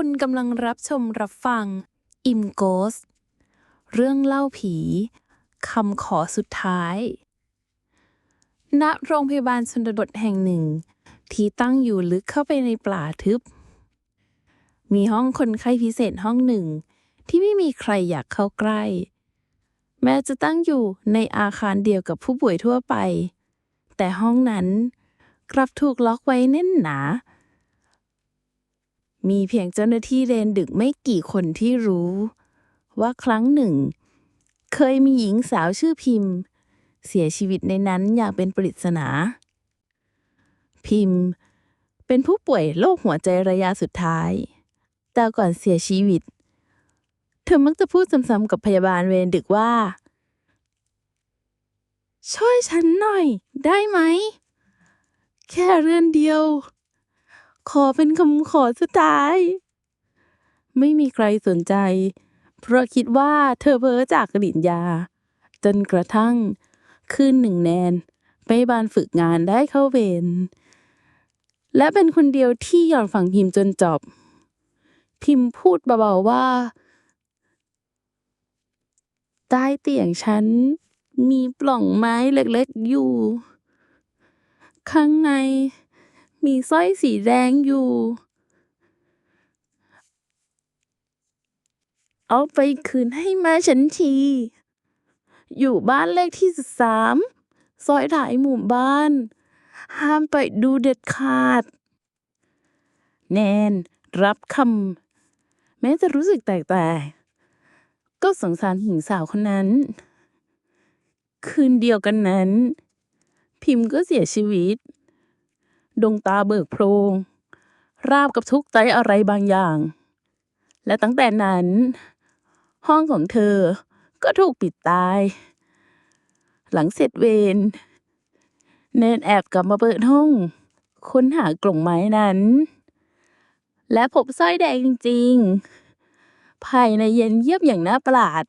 คุณกำลังรับชมรับฟัง อิมโกส เรื่องเล่าผีคำขอสุดท้าย ณ โรงพยาบาลชนบทแห่งหนึ่ง ที่ตั้งอยู่ลึกเข้าไปในป่าทึบ มีห้องคนไข้พิเศษห้องหนึ่ง ที่ไม่มีใครอยากเข้าใกล้ แม้จะตั้งอยู่ในอาคารเดียวกับผู้ป่วยทั่วไป แต่ห้องนั้นกลับถูกล็อกไว้แน่นหนา มีเพียงเจ้าหน้าที่เรนดึกไม่กี่คนที่รู้ ว่าครั้งหนึ่ง เคยมีหญิงสาวชื่อพิมพ์ เสียชีวิตในนั้นอย่างเป็นปริศนา พิมพ์ เป็นผู้ป่วยโรคหัวใจระยะสุดท้าย แต่ก่อนเสียชีวิต เธอมักจะพูดซ้ำๆกับพยาบาลเวรดึกว่า ช่วยฉันหน่อยได้ไหม แค่เรื่องเดียว ขอเป็นคำขอสุดท้าย ไม่มีใครสนใจ เพราะคิดว่าเธอเพ้อจากกลิ่นยา จนกระทั่งคืนหนึ่งแนน ไปบ้านฝึกงานได้เข้าเวรและเป็นคนเดียวที่ยอมฟังพิมพ์จนจบ พิมพ์พูดเบาๆว่า ใต้เตียงฉัน มีปล่องไม้เล็กๆอยู่ ข้างใน มีสร้อยสีแดงอยู่ เอาไปคืนให้มาฉันที อยู่บ้านเลขที่สามซอยถ่ายหมู่บ้าน ห้ามไปดูเด็ดขาด แนนรับคำแม้จะรู้สึกแตกแต่ก็สงสารหญิงสาวคนนั้น คืนเดียวกันนั้น พิมพ์ก็เสียชีวิต ดวงตาเบิกโพรง ราบกับทุกใจอะไรบางอย่าง และตั้งแต่นั้น ห้องของเธอก็ถูกปิดตาย หลังเสร็จเวรเนนแอบกลับมาเปิดห้อง ค้นหากล่องไม้นั้น และพบสร้อยแดงจริงๆ ภายในเย็นเยียบอย่างน่าประหลาด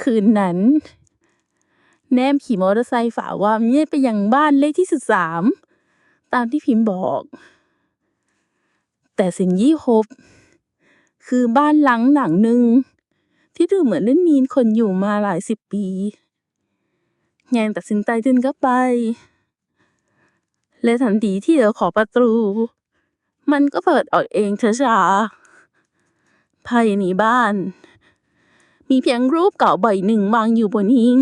คืนนั้น แนมขี่มอเตอร์ไซค์ฝ่าความเงียบไปยังบ้านเลขที่สิบสาม ตามที่พิมพ์บอก แต่สิ่งยี่พบคือบ้านหลังหนังหนึ่งที่ดูเหมือนได้มีคนอยู่มาหลายสิบปีแยงตัดสินใจเดินเข้าไป และทันทีที่เธอขอประตู มันก็เปิดออกเองช้าๆภายในบ้าน มีเพียงรูปเก่าใบหนึ่งวางอยู่บนหิ้ง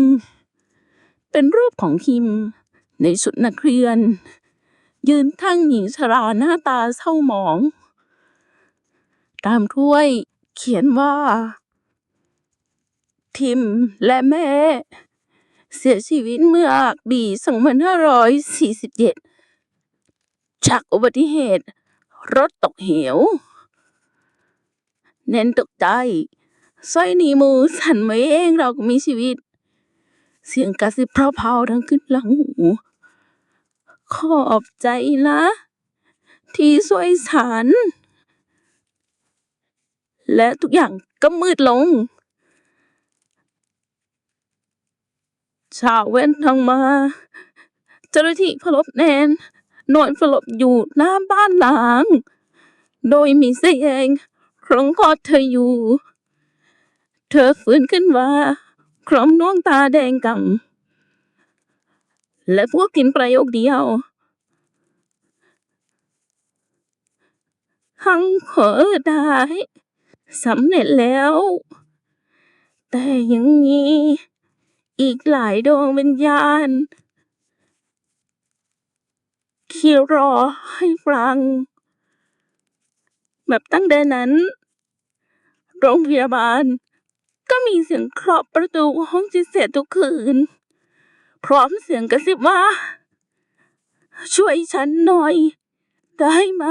เป็นรูปของพิม ในชุดนักเรียน ยืนทั้งหญิงชราหน้าตาเศร้าหมอง ตามถ้วยเขียนว่า ทิมและแม่ เสียชีวิตเมื่อปี2547 จากอุบัติเหตุ รถตกเหว เน้นตกใจสร้อยนีมือสั่นไหมเองเราก็มีชีวิต เสียงกระซิบเพราะๆดังขึ้นหลังหู ขอบใจนะ ที่ช่วยฉัน และทุกอย่างก็มืดลง ชาวเว้นทางมา เจ้าหน้าที่พลบแนน นอนสลบอยู่หน้าบ้านหลัง โดยมีเสียงครองกอดเธออยู่ เธอฟื้นขึ้นมาครอมดวงตาแดงก่ำ และพวกกินประโยคเดียว หังเผอได้สำเร็จแล้ว แต่ยังมีอีกหลายดวงวิญญาณที่รอให้ฟัง แบบตั้งแต่นั้น โรงพยาบาล ก็มีเสียงเคาะประตูห้องจิตเสียทุกคืน พร้อมเสียงกระซิบว่า ช่วยฉันหน่อย ได้ไหม